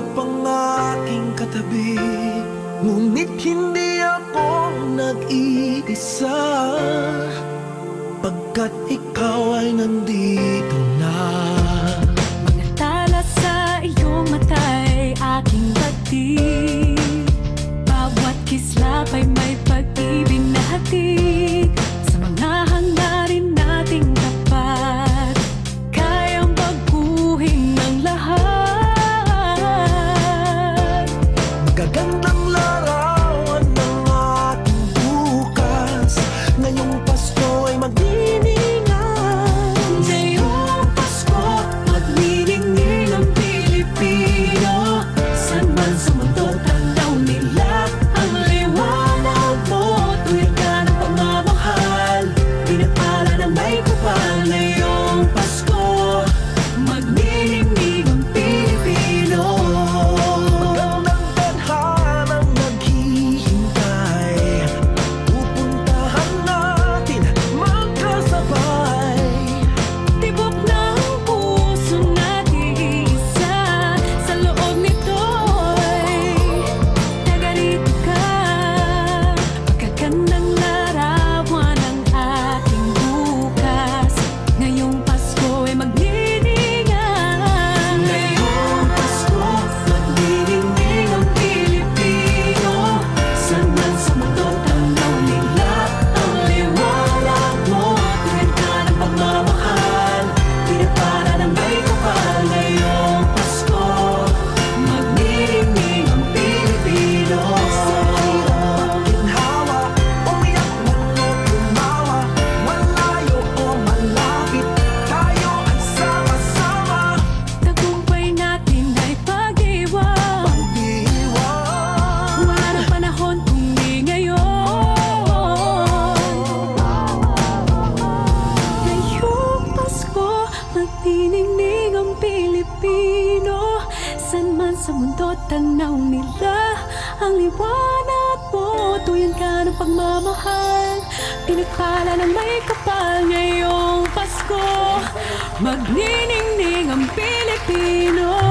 Ikaw ang aking katabi. Ngunit hindi ako nag-iisa. Pagkat ikaw ay nandito 在看那 sa mundo tanaw nila. Ang liwanag mo, tuyan ka ng pagmamahal. Pinagpala ng may kapal ngayong Pasko. Magniningning ang Pilipino.